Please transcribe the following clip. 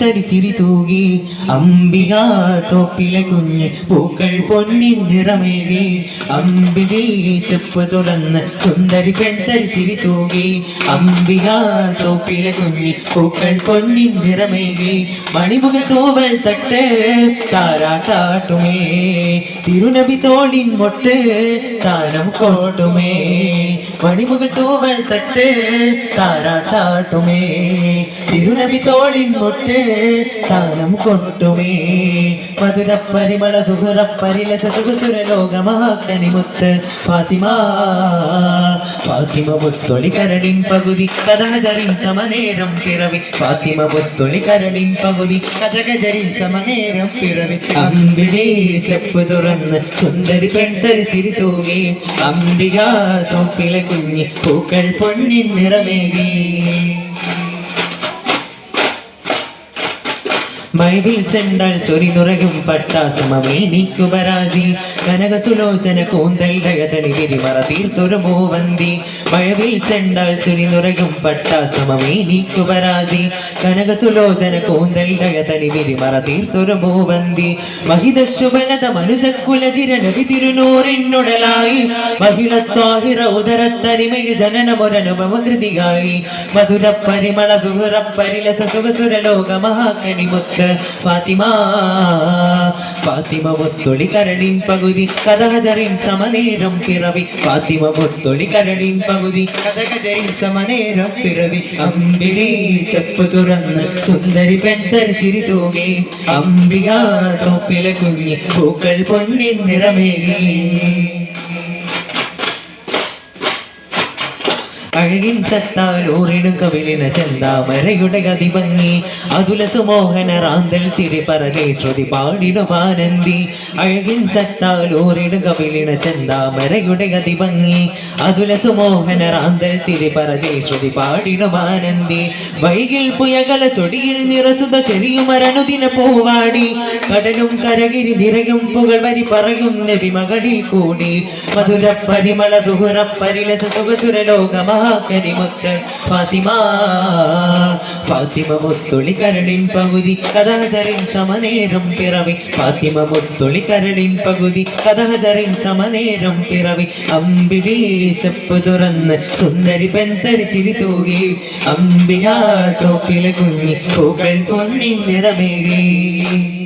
തരിച്ചിരി തൂകി അംബിക തോപ്പിലെ കുഞ്ഞ് പൂക്കൾ പൊന്നിൻ നിറമേകി. അമ്പിളി ചെപ്പ് തുടർന്ന് സുന്ദരി പെൺതരിച്ചിരി തൂകി അംബിക തോപ്പിലെ കുഞ്ഞ് പൂക്കൾ പൊന്നിൻ നിറമേകി. മണിമുഖ തോവൽ തട്ട് താരാട്ടാട്ടുമേ തിരുനബി തോളിൻ മൊട്ട് താരം കോട്ടുമേ. മണിമുഖ തോവൽ തട്ട് താരാട്ടാട്ടുമേ തിരുനബി തോളിൻ മൊട്ട് താനം കൊട്ടുമേ മധുര പരിമള സുഹുറ പരിലസ സുഖസുര ലോകമാക്കനിമുത്ത് ഫാത്തിമ ഫാത്തിമ പുത്തൊളി കരടിൻ പകുതി കഥകജറിൻ സമനേരം പിറവി. ഫാത്തിമ പുത്തൊളി കരടിൻ പകുതി കഥകജറിൻ സമനേരം പിറവി. അമ്പിളി ചെപ്പ് തുറന്ന് സുന്ദരി പെൺതരി ചിരി തൂങ്ങി അംബിക തോപ്പിലെ കുഞ്ഞി പൂക്കൾ പൊന്നിൻ നിറമേകി. മഴവിൽ ചെണ്ടാൽ ചൊരിനുറകും പട്ടാസമമേ നീക്കുപരാജി കനകസുലോചന കൂന്തൽ ദയതനി വിരിമറ തീർത്തൊരു മൂവന്തി. മഴവിൽ ചെണ്ടാൽ ചൊരിനുറകും പട്ടാസമമേ നീക്കുപരാജി കനകസുലോചന കൂന്തൽ ഡയതനി വിരിമറ തീർത്തൊരു ഭൂവന്തി മഹിതശുഭലത മനുജക്കുല ചിരനവി തിരുനൂറിനുടലായി. മഹിളത്വാഹിറ ഉദരത്തനിമയിൽ ജനനമൊരനുഭവകൃതിയായി മധുര പരിമള സുഹുറ പരിലസ സുഖസുരലോക മഹാകണി മുത്ത് ഫാത്തിമ ഫാത്തിമ മുത്തൊളി കരളിൻ പകുതി. കഥകജറിൻ സമനേരം പിറവി. ഫാത്തിമ മുത്തൊളി കരളിൻ പകുതി. കഥകജറിൻ സമനേരം പിറവി. അമ്പിളി ചെപ്പ് തുറന്ന് സുന്ദരി പെന്തർ ചിരി തൂങ്ങി അംബിക തോപ്പിലെ കുഞ്ഞി പൂക്കൾ പൊന്നിൻ നിറമേകി. അഴകിൻ സത്താൽ ഊറിടും കവിളിന ചന്താമരയുടെ ഗതിഭംഗി അതുല സുമോഹന റാന്തൽ തിരിപറജൈ ശ്രുതി പാടിടും ആനന്ദി. അഴകിൻ സത്താൽ ഊറിടും കവിളിന ചന്താമരയുടെ ഗതിഭംഗി അതുല സുമോഹന റാന്തൽ തിരിപറജൈ ശ്രുതി പാടിടും ആനന്ദി. വൈകിൽ പുയകല ചൊടിയിൽ നിറസുത ചെടിയുമരനുദിന പൂവാടി. കടലും കരകിരി നിറയും പുകൾ വരി പറയും നബി മകളിൽ കൂടി. മധുര പരിമള സുഹുറ പരിലസ സുഖസുര ലോക മുത്ത് ഫാത്തിമ. ഫാത്തിമ മുത്തൊളി കരടിൻ പകുതി കഥഹജറിൻ സമനേരം പിറവി. ഫാത്തിമ മുത്തൊളി കരടിൻ പകുതി കഥഹജറിൻ സമനേരം പിറവി. അമ്പിളി ചെപ്പ് തുറന്ന് സുന്ദരി പെന്തരി ചിരി തൂകി. അംബിക തോപ്പിലെ കുഞ്ഞി പൂക്കൾ പൊന്നിൻ നിറമേകി.